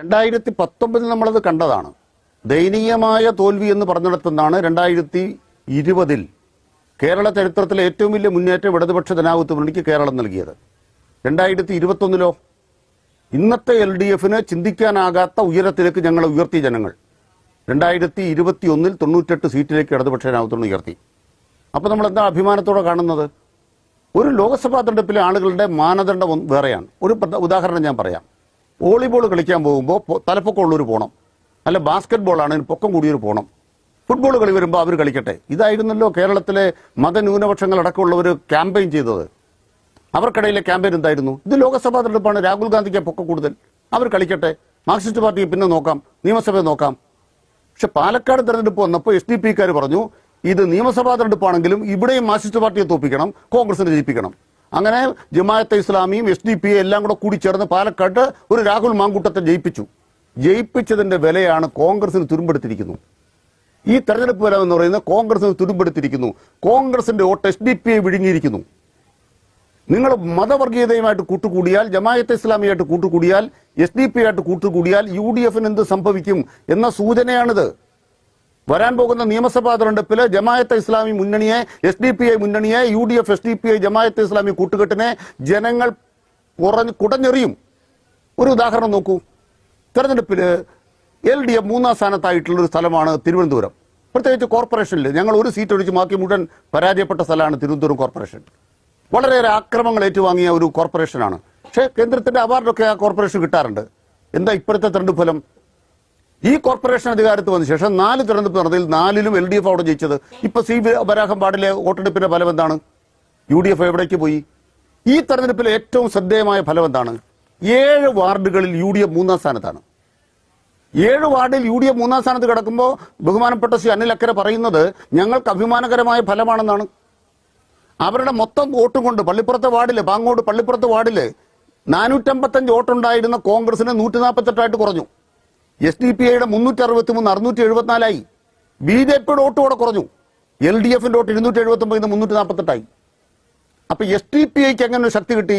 രണ്ടായിരത്തി പത്തൊമ്പതിൽ നമ്മളത് കണ്ടതാണ്. ദയനീയമായ തോൽവി എന്ന് പറഞ്ഞിടത്തുനിന്നാണ് രണ്ടായിരത്തി ഇരുപതിൽ കേരള ചരിത്രത്തിലെ ഏറ്റവും വലിയ മുന്നേറ്റം ഇടതുപക്ഷ ജനാധിപത്യ മുന്നണിക്ക് കേരളം നൽകിയത്. രണ്ടായിരത്തി ഇരുപത്തൊന്നിലോ ഇന്നത്തെ എൽ ഡി എഫിന് ചിന്തിക്കാനാകാത്ത ഉയരത്തിലേക്ക് ഞങ്ങൾ ഉയർത്തി ജനങ്ങൾ. രണ്ടായിരത്തി ഇരുപത്തി ഒന്നിൽ തൊണ്ണൂറ്റെട്ട് സീറ്റിലേക്ക് ഇടതുപക്ഷ ജനാധിപത്യം ഉയർത്തി. അപ്പോൾ നമ്മൾ എന്താ അഭിമാനത്തോടെ കാണുന്നത്? ഒരു ലോക്സഭാ തെരഞ്ഞെടുപ്പിലെ ആളുകളുടെ മാനദണ്ഡം വേറെയാണ്. ഒരു ഉദാഹരണം ഞാൻ പറയാം. വോളിബോൾ കളിക്കാൻ പോകുമ്പോൾ തലപ്പൊക്കം തലപ്പൊക്കമുള്ളവർ പോകണം അല്ല ബാസ്കറ്റ് ബോളാണെങ്കിൽ പൊക്കം കൂടിയവർ പോകണം ഫുട്ബോൾ കളി വരുമ്പോൾ അവർ കളിക്കട്ടെ. ഇതായിരുന്നല്ലോ കേരളത്തിലെ മതന്യൂനപക്ഷങ്ങൾ അടക്കമുള്ളവർ ക്യാമ്പയിൻ ചെയ്തത്. അവർക്കിടയിലെ ക്യാമ്പയിൻ എന്തായിരുന്നു? ഇത് ലോക്സഭാ തെരഞ്ഞെടുപ്പാണ്. രാഹുൽ ഗാന്ധിക്ക് പൊക്കം കൂടുതൽ. അവർ കളിക്കട്ടെ. മാർക്സിസ്റ്റ് പാർട്ടിയെ പിന്നെ നോക്കാം. നിയമസഭയെ നോക്കാം. പക്ഷെ പാലക്കാട് തെരഞ്ഞെടുപ്പ് വന്നപ്പോൾ എസ് ഡി പറഞ്ഞു ഇത് നിയമസഭാ തെരഞ്ഞെടുപ്പാണെങ്കിലും ഇവിടെയും മാർക്സിസ്റ്റ് പാർട്ടിയെ തോപ്പിക്കണം കോൺഗ്രസിനെ ജയിപ്പിക്കണം. അങ്ങനെ ജമാഅത്തെ ഇസ്ലാമിയും എസ് ഡി പി എല്ലാം കൂടെ കൂടി ചേർന്ന് പാലക്കാട്ട് ഒരു രാഹുൽ മാങ്കൂട്ടത്തെ ജയിപ്പിച്ചു. ജയിപ്പിച്ചതിന്റെ വിലയാണ് കോൺഗ്രസിന് തുരുമ്പെടുത്തിരിക്കുന്നു. ഈ തെരഞ്ഞെടുപ്പ് വില എന്ന് പറയുന്നത് കോൺഗ്രസിന് തുരുമ്പെടുത്തിരിക്കുന്നു. കോൺഗ്രസിന്റെ വോട്ട് എസ് ഡി പി വിഴുങ്ങിയിരിക്കുന്നു. നിങ്ങൾ മതവർഗീയതയുമായിട്ട് കൂട്ടുകൂടിയാൽ ജമായത്തെ ഇസ്ലാമിയായിട്ട് കൂട്ടുകൂടിയാൽ എസ് ഡി പി ആയിട്ട് കൂട്ടുകൂടിയാൽ യു ഡി എഫിന് എന്ത് സംഭവിക്കും എന്ന സൂചനയാണിത്. വരാൻ പോകുന്ന നിയമസഭാ തെരഞ്ഞെടുപ്പിൽ ജമായത്തെ ഇസ്ലാമി മുന്നണിയെ S D P I മുന്നണിയെ U D F S D P I Jamaate Islami കൂട്ടുകെട്ടിനെ ജനങ്ങൾ കുറഞ്ഞ് കുടഞ്ഞെറിയും. ഒരു ഉദാഹരണം നോക്കൂ. തെരഞ്ഞെടുപ്പിൽ എൽ ഡി എഫ് മൂന്നാം സ്ഥാനത്തായിട്ടുള്ള ഒരു സ്ഥലമാണ് തിരുവനന്തപുരം. പ്രത്യേകിച്ച് കോർപ്പറേഷനിൽ ഞങ്ങൾ ഒരു സീറ്റ് ഒഴിച്ച് മാക്കി മുഴുവൻ പരാജയപ്പെട്ട സ്ഥലമാണ് തിരുവനന്തപുരം കോർപ്പറേഷൻ. വളരെയേറെ ആക്രമങ്ങൾ ഏറ്റുവാങ്ങിയ ഒരു കോർപ്പറേഷനാണ്. പക്ഷേ കേന്ദ്രത്തിന്റെ അവാർഡൊക്കെ ആ കോർപ്പറേഷൻ കിട്ടാറുണ്ട്. എന്താ ഇപ്പോഴത്തെ തെരഞ്ഞെടുപ്പ് ഫലം? ഈ കോർപ്പറേഷൻ അധികാരത്ത് വന്ന ശേഷം നാല് തെരഞ്ഞെടുപ്പ് നടന്നതിൽ നാലിലും എൽ ഡി എഫ് അവിടെ ജയിച്ചത്. ഇപ്പൊ സി വരാഹം പാടിലെ വോട്ടെടുപ്പിന്റെ ഫലം എന്താണ്? യു ഡി എഫ് എവിടേക്ക് പോയി? ഈ തെരഞ്ഞെടുപ്പിലെ ഏറ്റവും ശ്രദ്ധേയമായ ഫലം എന്താണ്? ഏഴ് വാർഡുകളിൽ യു ഡി എഫ് മൂന്നാം സ്ഥാനത്താണ്. ഏഴ് വാർഡിൽ യു ഡി എഫ് മൂന്നാം സ്ഥാനത്ത് കിടക്കുമ്പോൾ ബഹുമാനപ്പെട്ട ശ്രീ അനിൽ അക്കരെ പറയുന്നത് ഞങ്ങൾക്ക് അഭിമാനകരമായ ഫലമാണെന്നാണ്. അവരുടെ മൊത്തം വോട്ടും കൊണ്ട് പള്ളിപ്പുറത്തെ വാർഡിൽ പാങ്ങോട് പള്ളിപ്പുറത്തെ വാർഡിൽ നാനൂറ്റമ്പത്തഞ്ച് വോട്ടുണ്ടായിരുന്ന കോൺഗ്രസിന് നൂറ്റി നാൽപ്പത്തെട്ടായിട്ട് കുറഞ്ഞു. എസ് ഡി പി ഐയുടെ മുന്നൂറ്റി അറുപത്തി മൂന്ന് അറുന്നൂറ്റി എഴുപത്തിനാലായി ബി ജെ പിയുടെ വോട്ട് കൂടെ കുറഞ്ഞു. എൽ ഡി എഫിന്റെ വോട്ട് ഇരുന്നൂറ്റി എഴുപത്തി ഒമ്പതിന് മുന്നൂറ്റി നാൽപ്പത്തെട്ടായി അപ്പൊ എസ് ഡി പി ഐക്ക് എങ്ങനെ ഒരു ശക്തി കിട്ടി?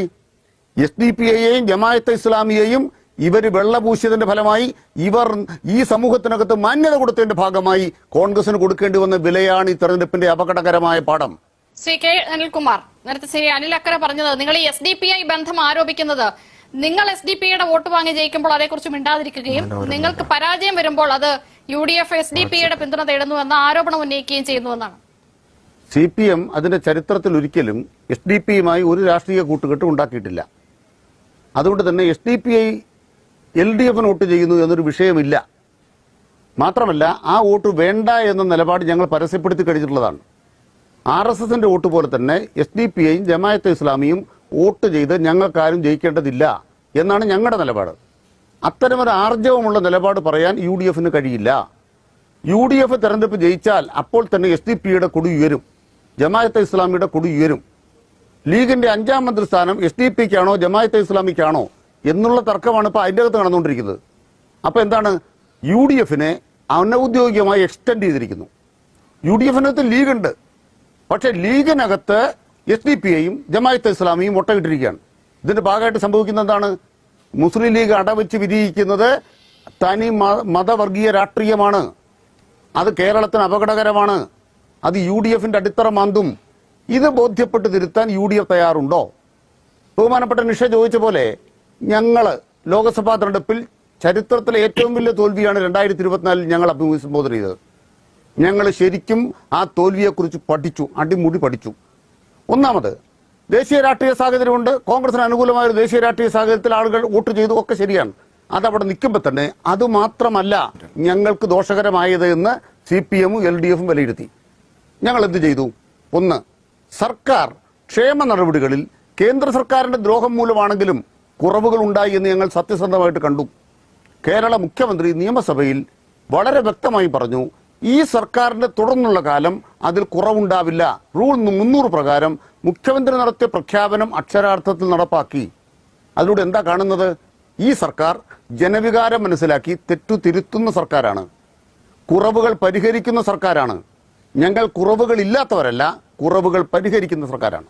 എസ് ഡി പി ഐയെയും ജമായത്ത് ഇസ്ലാമിയെയും ഇവർ വെള്ളപൂശിയതിന്റെ ഫലമായി ഇവർ ഈ സമൂഹത്തിനകത്ത് മാന്യത കൊടുത്തതിന്റെ ഭാഗമായി കോൺഗ്രസിന് കൊടുക്കേണ്ടി വന്ന വിലയാണ് ഈ തെരഞ്ഞെടുപ്പിന്റെ അപകടകരമായ പാഠം. ശ്രീ കെ അനിൽകുമാർ നേരത്തെ ശ്രീ അനിൽ അക്കര പറഞ്ഞത് നിങ്ങൾ ഈ എസ് ഡി പി ഐ ബന്ധം ആരോപിക്കുന്നത് നിങ്ങൾ എസ് ഡി പി ഐയുടെ വോട്ട് വാങ്ങി ജയിക്കുമ്പോൾ അതേക്കുറിച്ച് മിണ്ടാതിരിക്കുകയും നിങ്ങൾക്ക് പരാജയം വരുമ്പോൾ അത് U D F S D P ഐയുടെ പിന്തുണ തേടുന്നു എന്ന ആരോപണം ഉന്നയിക്കുകയും ചെയ്യുന്നുവെന്നാണ് സി പി എം അതിന്റെ ചരിത്രത്തിൽ ഒരിക്കലും എസ് ഡി പിയുമായി ഒരു രാഷ്ട്രീയ കൂട്ടുകെട്ടും ഉണ്ടാക്കിയിട്ടില്ല. അതുകൊണ്ട് തന്നെ S D P I L D എഫിന് വോട്ട് ചെയ്യുന്നു എന്നൊരു വിഷയമില്ല. മാത്രമല്ല ആ വോട്ട് വേണ്ട എന്ന നിലപാട് ഞങ്ങൾ പരസ്യപ്പെടുത്തി കഴിഞ്ഞിട്ടുള്ളതാണ്. ആർ എസ് എസിന്റെ വോട്ട് പോലെ തന്നെ എസ് ഡി പി ഐയും ജമായത്ത് ഇസ്ലാമിയും വോട്ട് ചെയ്ത് ഞങ്ങൾക്കാരും ജയിക്കേണ്ടതില്ല എന്നാണ് ഞങ്ങളുടെ നിലപാട്. അത്തരമൊരു ആർജവമുള്ള നിലപാട് പറയാൻ യു ഡി എഫിന് കഴിയില്ല. യു ഡി എഫ് തെരഞ്ഞെടുപ്പ് ജയിച്ചാൽ അപ്പോൾ തന്നെ എസ് ഡി പിയുടെ കൊടി ഉയരും. ജമായത്തെ ഇസ്ലാമിയുടെ കൊടി ഉയരും. ലീഗിന്റെ അഞ്ചാം മന്ത്രിസ്ഥാനം എസ് ഡി പിക്കാണോ ജമായത്തെ ഇസ്ലാമിക്കാണോ എന്നുള്ള തർക്കമാണ് ഇപ്പൊ അതിന്റെ അകത്ത് നടന്നുകൊണ്ടിരിക്കുന്നത്. അപ്പൊ എന്താണ്? യു ഡി എഫിനെ അനൌദ്യോഗികമായി എക്സ്റ്റെൻഡ് ചെയ്തിരിക്കുന്നു. യു ഡി എഫിനകത്ത് ലീഗുണ്ട്. പക്ഷെ ലീഗിനകത്ത് എസ് ഡി പി ഐയും ജമായത്ത് ഇസ്ലാമിയും മുട്ടയിട്ടിരിക്കുകയാണ് ഇതിന്റെ ഭാഗമായിട്ട് സംഭവിക്കുന്ന എന്താണ്? മുസ്ലിം ലീഗ് അടവെച്ച് വിധിയിക്കുന്നത് തനി മതവർഗീയ രാഷ്ട്രീയമാണ്. അത് കേരളത്തിന് അപകടകരമാണ്. അത് യു ഡി എഫിന്റെ അടിത്തറ മാന്തും. ഇത് ബോധ്യപ്പെട്ട് തിരുത്താൻ യു ഡി എഫ് തയ്യാറുണ്ടോ? ബഹുമാനപ്പെട്ട നിഷ ചോദിച്ച പോലെ ഞങ്ങൾ ലോക്സഭാ തെരഞ്ഞെടുപ്പിൽ ചരിത്രത്തിലെ ഏറ്റവും വലിയ തോൽവിയാണ് രണ്ടായിരത്തി ഇരുപത്തിനാലിൽ ഞങ്ങൾ അഭിസംബോധന ചെയ്തത്. ഞങ്ങൾ ശരിക്കും ആ തോൽവിയെക്കുറിച്ച് പഠിച്ചു അടിമുടി പഠിച്ചു. ഒന്നാമത് ദേശീയ രാഷ്ട്രീയ സാഹചര്യമുണ്ട് കോൺഗ്രസിന് അനുകൂലമായ ഒരു ദേശീയ രാഷ്ട്രീയ സാഹചര്യത്തിൽ ആളുകൾ വോട്ട് ചെയ്തു. ഒക്കെ ശരിയാണ്. അതവിടെ നിൽക്കുമ്പോൾ തന്നെ അത് മാത്രമല്ല ഞങ്ങൾക്ക് ദോഷകരമായത് എന്ന് സി പി എമ്മും എൽ ഡി എഫും വിലയിരുത്തി. ഞങ്ങൾ എന്ത് ചെയ്തു? ഒന്ന് സർക്കാർ ക്ഷേമ നടപടികളിൽ കേന്ദ്ര സർക്കാരിന്റെ ദ്രോഹം മൂലമാണെങ്കിലും കുറവുകൾ ഉണ്ടായി എന്ന് ഞങ്ങൾ സത്യസന്ധമായിട്ട് കണ്ടു. കേരള മുഖ്യമന്ത്രി നിയമസഭയിൽ വളരെ വ്യക്തമായി പറഞ്ഞു ഈ സർക്കാരിന്റെ തുടർന്നുള്ള കാലം അതിൽ കുറവുണ്ടാവില്ല. റൂൾ മുന്നൂറ് പ്രകാരം മുഖ്യമന്ത്രി നടത്തിയ പ്രഖ്യാപനം അക്ഷരാർത്ഥത്തിൽ നടപ്പാക്കി. അതിലൂടെ എന്താ കാണുന്നത്? ഈ സർക്കാർ ജനവികാരം മനസ്സിലാക്കി തെറ്റു തിരുത്തുന്ന സർക്കാരാണ്. കുറവുകൾ പരിഹരിക്കുന്ന സർക്കാരാണ്. ഞങ്ങൾ കുറവുകൾ ഇല്ലാത്തവരല്ല കുറവുകൾ പരിഹരിക്കുന്ന സർക്കാരാണ്.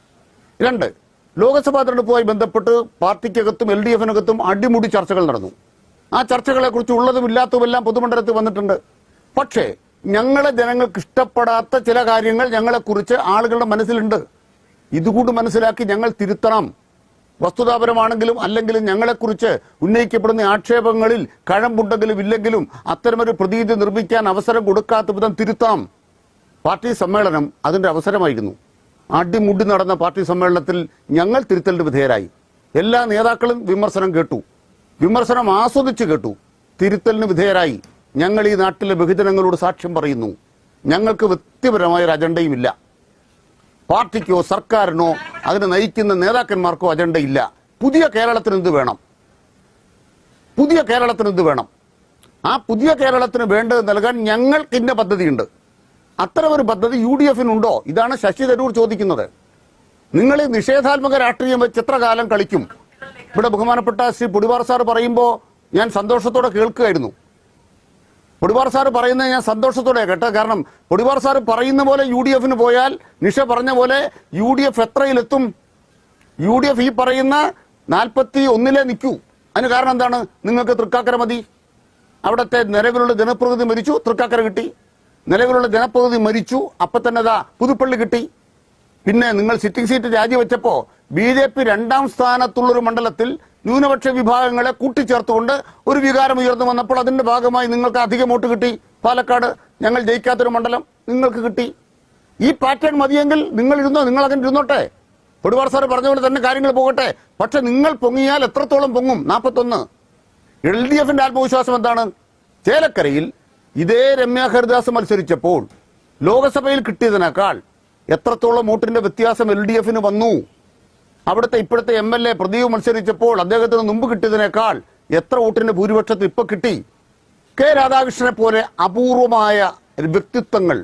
രണ്ട് ലോക്സഭാ തെരഞ്ഞെടുപ്പുമായി ബന്ധപ്പെട്ട് പാർട്ടിക്കകത്തും എൽ ഡി എഫിനകത്തും അടിമുടി ചർച്ചകൾ നടന്നു. ആ ചർച്ചകളെ കുറിച്ച് ഉള്ളതും ഇല്ലാത്തതുമെല്ലാം പൊതുമണ്ഡലത്തിൽ വന്നിട്ടുണ്ട്. പക്ഷേ ഞങ്ങളെ ജനങ്ങൾക്ക് ഇഷ്ടപ്പെടാത്ത ചില കാര്യങ്ങൾ ഞങ്ങളെക്കുറിച്ച് ആളുകളുടെ മനസ്സിലുണ്ട്. ഇതുകൂടി മനസ്സിലാക്കി ഞങ്ങൾ തിരുത്തണം. വസ്തുതാപരമാണെങ്കിലും അല്ലെങ്കിലും ഞങ്ങളെക്കുറിച്ച് ഉന്നയിക്കപ്പെടുന്ന ആക്ഷേപങ്ങളിൽ കഴമ്പുണ്ടെങ്കിലും ഇല്ലെങ്കിലും അത്തരമൊരു പ്രതീതി നിർമ്മിക്കാൻ അവസരം കൊടുക്കാത്ത വിധം തിരുത്താം. പാർട്ടി സമ്മേളനം അതിന്റെ അവസരമായിരുന്നു. അടിമുടി നടന്ന പാർട്ടി സമ്മേളനത്തിൽ ഞങ്ങൾ തിരുത്തലിന് വിധേയരായി. എല്ലാ നേതാക്കളും വിമർശനം കേട്ടു. വിമർശനം ആസ്വദിച്ച് കേട്ടു. തിരുത്തലിന് വിധേയരായി. ഞങ്ങൾ ഈ നാട്ടിലെ ബഹുജനങ്ങളോട് സാക്ഷ്യം പറയുന്നു. ഞങ്ങൾക്ക് വ്യക്തിപരമായ ഒരു അജണ്ടയുമില്ല പാർട്ടിക്കോ സർക്കാരിനോ അതിനെ നയിക്കുന്ന നേതാക്കന്മാർക്കോ അജണ്ടയില്ല പുതിയ കേരളത്തിന് എന്ത് വേണം? പുതിയ കേരളത്തിന് എന്ത് വേണം? ആ പുതിയ കേരളത്തിന് വേണ്ടത് നൽകാൻ ഞങ്ങൾക്ക് ഇന്ന പദ്ധതിയുണ്ട്. അത്തരമൊരു പദ്ധതി യു ഡി എഫിനുണ്ടോ ഇതാണ് ശശി തരൂർ ചോദിക്കുന്നത്. നിങ്ങൾ ഈ നിഷേധാത്മക രാഷ്ട്രീയം വെച്ച് എത്ര കാലം കളിക്കും? ഇവിടെ ബഹുമാനപ്പെട്ട ശ്രീ പുടിവാർ സാർ പറയുമ്പോൾ ഞാൻ സന്തോഷത്തോടെ കേൾക്കുകയായിരുന്നു. പൊടിവാർ സാർ പറയുന്നത് ഞാൻ സന്തോഷത്തോടെ കേട്ടോ. കാരണം പൊടിവാർ സാർ പറയുന്ന പോലെ യു ഡി എഫിന് പോയാൽ നിഷ പറഞ്ഞ പോലെ യു ഡി എഫ് എത്രയിലെത്തും? യു ഡി എഫ് ഈ പറയുന്ന നാൽപ്പത്തി ഒന്നിലെ നിൽക്കൂ. അതിന് കാരണം എന്താണ്? നിങ്ങൾക്ക് തൃക്കാക്കര മതി. അവിടുത്തെ നിലവിലുള്ള ജനപ്രതിനിധി മരിച്ചു തൃക്കാക്കര കിട്ടി. നിലവിലുള്ള ജനപ്രതിനിധി മരിച്ചു അപ്പൊ തന്നെ ദാ പുതുപ്പള്ളി കിട്ടി. പിന്നെ നിങ്ങൾ സിറ്റിംഗ് സീറ്റ് രാജിവെച്ചപ്പോ ബി ജെ പി രണ്ടാം സ്ഥാനത്തുള്ളൊരു മണ്ഡലത്തിൽ ന്യൂനപക്ഷ വിഭാഗങ്ങളെ കൂട്ടിച്ചേർത്തുകൊണ്ട് ഒരു വികാരം ഉയർന്നു വന്നപ്പോൾ അതിന്റെ ഭാഗമായി നിങ്ങൾക്ക് അധികം വോട്ട് കിട്ടി. പാലക്കാട് ഞങ്ങൾ ജയിക്കാത്തൊരു മണ്ഡലം നിങ്ങൾക്ക് കിട്ടി. ഈ പാറ്റേൺ മതിയെങ്കിൽ നിങ്ങൾ ഇരുന്നോ നിങ്ങൾ അങ്ങനെ ഇരുന്നോട്ടെ. പൊടുവാർ സാറ് പറഞ്ഞ പോലെ തന്നെ കാര്യങ്ങൾ പോകട്ടെ. പക്ഷെ നിങ്ങൾ പൊങ്ങിയാൽ എത്രത്തോളം പൊങ്ങും? നാൽപ്പത്തൊന്ന് എൽ ഡി എഫിന്റെ ആത്മവിശ്വാസം എന്താണ്? ചേലക്കരയിൽ ഇതേ രമ്യ ഹരിദാസ് മത്സരിച്ചപ്പോൾ ലോകസഭയിൽ കിട്ടിയതിനേക്കാൾ എത്രത്തോളം വോട്ടിന്റെ വ്യത്യാസം എൽ ഡി എഫിന് വന്നു? അവിടുത്തെ ഇപ്പോഴത്തെ എം എൽ എ പ്രദീപ് മത്സരിച്ചപ്പോൾ അദ്ദേഹത്തിന് മുമ്പ് കിട്ടിയതിനേക്കാൾ എത്ര വോട്ടിന്റെ ഭൂരിപക്ഷത്തിൽ ഇപ്പൊ കിട്ടി? കെ രാധാകൃഷ്ണനെ പോലെ അപൂർവമായ വ്യക്തിത്വങ്ങൾ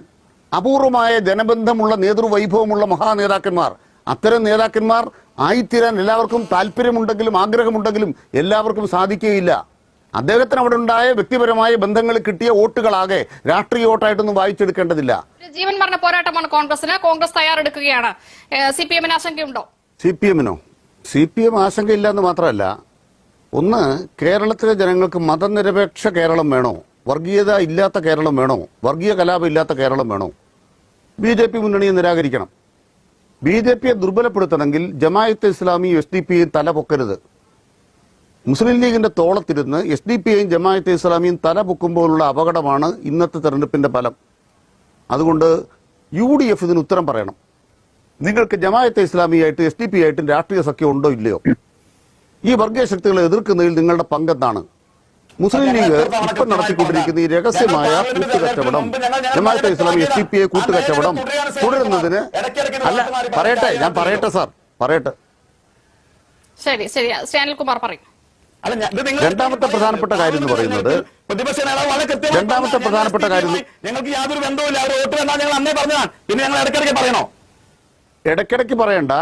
അപൂർവമായ ജനബന്ധമുള്ള നേതൃവൈഭവമുള്ള മഹാനേതാക്കന്മാർ അത്തരം നേതാക്കന്മാർ ആയിത്തീരാൻ എല്ലാവർക്കും താല്പര്യമുണ്ടെങ്കിലും ആഗ്രഹമുണ്ടെങ്കിലും എല്ലാവർക്കും സാധിക്കുകയില്ല. അദ്ദേഹത്തിന് അവിടെ ഉണ്ടായ വ്യക്തിപരമായ ബന്ധങ്ങൾ കിട്ടിയ വോട്ടുകളാകെ രാഷ്ട്രീയ വോട്ടായിട്ടൊന്നും വായിച്ചെടുക്കേണ്ടതില്ല. ജീവൻ മരണ പോരാട്ടമാണ് കോൺഗ്രസിന് കോൺഗ്രസ് തയ്യാറെടുക്കുകയാണ്. സി പി എമ്മിന് ആശങ്കയുണ്ടോ? സി പി എമ്മിനോ സി പി എം ആശങ്കയില്ല എന്ന് മാത്രമല്ല ഒന്ന് കേരളത്തിലെ ജനങ്ങൾക്ക് മതനിരപേക്ഷ കേരളം വേണോ? വർഗീയത ഇല്ലാത്ത കേരളം വേണോ? വർഗീയ കലാപം ഇല്ലാത്ത കേരളം വേണോ? ബി ജെ പി മുന്നണിയെ നിരാകരിക്കണം. ബി ജെ പിയെ ദുർബലപ്പെടുത്തണമെങ്കിൽ ജമായത്ത് ഇസ്ലാമി എസ് ഡി പിയും തല പൊക്കരുത്. മുസ്ലിം ലീഗിന്റെ തോളത്തിരുന്ന് എസ് ഡി പി ഐയും ജമായത്ത് ഇസ്ലാമിയും തല പൊക്കുമ്പോഴുള്ള അപകടമാണ് ഇന്നത്തെ തെരഞ്ഞെടുപ്പിന്റെ ഫലം. അതുകൊണ്ട് യു ഡി എഫ് ഇതിന് ഉത്തരം പറയണം. നിങ്ങൾക്ക് ജമായത്തെ ഇസ്ലാമിയായിട്ട് എസ് ഡി പി ആയിട്ടും രാഷ്ട്രീയ സഖ്യം ഉണ്ടോ ഇല്ലയോ? ഈ വർഗീയ ശക്തികളെ എതിർക്കുന്നതിൽ നിങ്ങളുടെ പങ്കെന്താണ്? മുസ്ലിം ലീഗ് ഇപ്പം നടത്തിക്കൊണ്ടിരിക്കുന്ന ഈ രഹസ്യമായ കൂട്ടുകച്ചവടം Jamaate Islami S D P I കൂട്ടുകച്ചവടം തുടരുന്നതിന് അല്ല പറയട്ടെ ഞാൻ പറയട്ടെ സാർ പറയട്ടെ. ശരി ശരി ശ്രീ പറയും. അല്ല, ഇത് രണ്ടാമത്തെ പ്രധാനപ്പെട്ട കാര്യം എന്ന് പറയുന്നത് പ്രതിപക്ഷ നേതാവ് വളരെ രണ്ടാമത്തെ. പ്രധാനപ്പെട്ട കാര്യം ഞങ്ങൾക്ക് യാതൊരു ബന്ധവുമില്ല. അവർ വോട്ട് വേണ്ട ഞങ്ങൾ അന്നേ പറഞ്ഞതാണ്. പിന്നെ ഞങ്ങൾ ഇടയ്ക്കിടയ്ക്ക് പറയണോ? ഇടയ്ക്കിടയ്ക്ക് പറയണ്ട.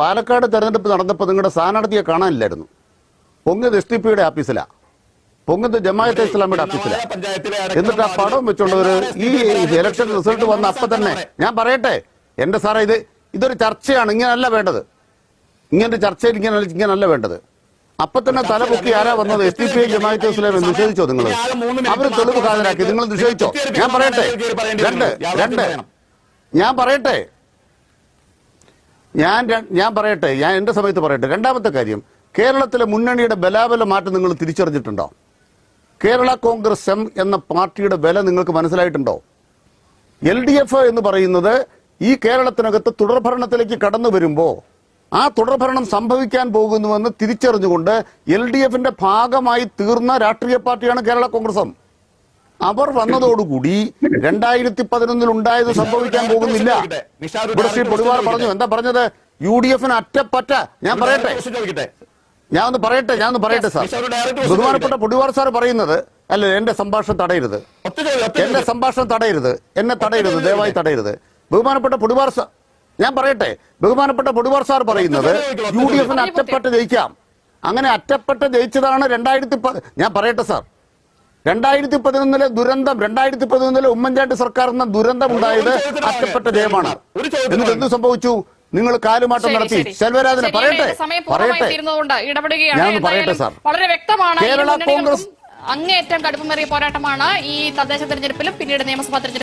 പാലക്കാട് തെരഞ്ഞെടുപ്പ് നടന്നപ്പോൾ നിങ്ങളുടെ സ്ഥാനാർത്ഥിയെ കാണാനില്ലായിരുന്നു. പൊങ്ങത് എസ് ഡി പിയുടെ ആഫീസിലാ പൊങ്ങത് ജമാഅത്തെ ഇസ്ലാമിയുടെ ആഫീസിലാ പഞ്ചായത്തിലെ എന്നിട്ട് ആ പടം വെച്ചുള്ളവർ ഈ ഇലക്ഷൻ റിസൾട്ട് വന്ന അപ്പൊ തന്നെ ഞാൻ പറയട്ടെ. എന്റെ സാറേ ഇത് ഇതൊരു ചർച്ചയാണ്. ഇങ്ങനല്ല വേണ്ടത്. ഇങ്ങനൊരു ചർച്ചയിൽ ഇങ്ങനെ ഇങ്ങനല്ല വേണ്ടത്. അപ്പൊ തന്നെ തല പൊക്കി ആരാ വന്നത്? S D P I Jamaat Islami നിഷേധിച്ചോ നിങ്ങൾ അവർ തെളിവ് ഹാജരാക്കി നിങ്ങൾ നിഷേധിച്ചോ? ഞാൻ പറയട്ടെ. രണ്ട് രണ്ട്. ഞാൻ പറയട്ടെ. ഞാൻ ഞാൻ പറയട്ടെ ഞാൻ എന്റെ സമയത്ത് പറയട്ടെ. രണ്ടാമത്തെ കാര്യം കേരളത്തിലെ മുന്നണിയുടെ ബലാബല മാറ്റം നിങ്ങൾ തിരിച്ചറിഞ്ഞിട്ടുണ്ടോ? കേരള കോൺഗ്രസ് എം എന്ന പാർട്ടിയുടെ വില നിങ്ങൾക്ക് മനസ്സിലായിട്ടുണ്ടോ? എൽ ഡി എഫ് എന്ന് പറയുന്നത് ഈ കേരളത്തിനകത്ത് തുടർഭരണത്തിലേക്ക് കടന്നു വരുമ്പോൾ ആ തുടർഭരണം സംഭവിക്കാൻ പോകുന്നുവെന്ന് തിരിച്ചറിഞ്ഞുകൊണ്ട് എൽ ഡി എഫിന്റെ ഭാഗമായി തീർന്ന രാഷ്ട്രീയ പാർട്ടിയാണ് കേരള കോൺഗ്രസും അവർ വന്നതോടുകൂടി രണ്ടായിരത്തി പതിനൊന്നിൽ ഉണ്ടായത് സംഭവിക്കാൻ പോകുന്നില്ല. ഇവിടെ ശ്രീ പൊടിവാർ പറഞ്ഞു. എന്താ പറഞ്ഞത്? യു ഡി എഫിന് അറ്റപ്പറ്റ. ഞാൻ പറയട്ടെ. ഞാൻ ഒന്ന് പറയട്ടെ ഞാൻ ഒന്ന് പറയട്ടെ സാർ ബഹുമാനപ്പെട്ട പൊടിവാർ സാർ പറയുന്നത് അല്ല എന്റെ സംഭാഷണം തടയരുത്. എന്റെ സംഭാഷണം തടയരുത്. എന്നെ തടയരുത് ദയവായി തടയരുത്. ബഹുമാനപ്പെട്ട പൊടിവാർ സാർ ഞാൻ പറയട്ടെ. ബഹുമാനപ്പെട്ട പൊടിവാർ സാർ പറയുന്നത് യു ഡി എഫിന് അറ്റപ്പെട്ട് ജയിക്കാം. അങ്ങനെ അറ്റപ്പെട്ട് ജയിച്ചതാണ് രണ്ടായിരത്തി ഞാൻ പറയട്ടെ സാർ രണ്ടായിരത്തി പതിനൊന്നിലെ ദുരന്തം രണ്ടായിരത്തി പതിനൊന്നിലെ ഉമ്മൻചാണ്ടി സർക്കാർ എന്ന ദുരന്തം ഉണ്ടായത് അറ്റപ്പെട്ട ജയമാണ് ഒരു ചോദ്യം എന്നിട്ട് എന്ത് സംഭവിച്ചു? നിങ്ങൾ കാലുമാറ്റം നടത്തി. ശെൽവരാജനെ പറയട്ടെ? പറയട്ടെ? ഞാൻ പറയട്ടെ, സാർ. വളരെ വ്യക്തമാണ് കേരള കോൺഗ്രസ് അങ്ങേയറ്റം കടുപ്പമേറിയ പോരാട്ടമാണ് ഈ തദ്ദേശ തെരഞ്ഞെടുപ്പിലും പിന്നീട് നിയമസഭാ തെരഞ്ഞെടുപ്പിലും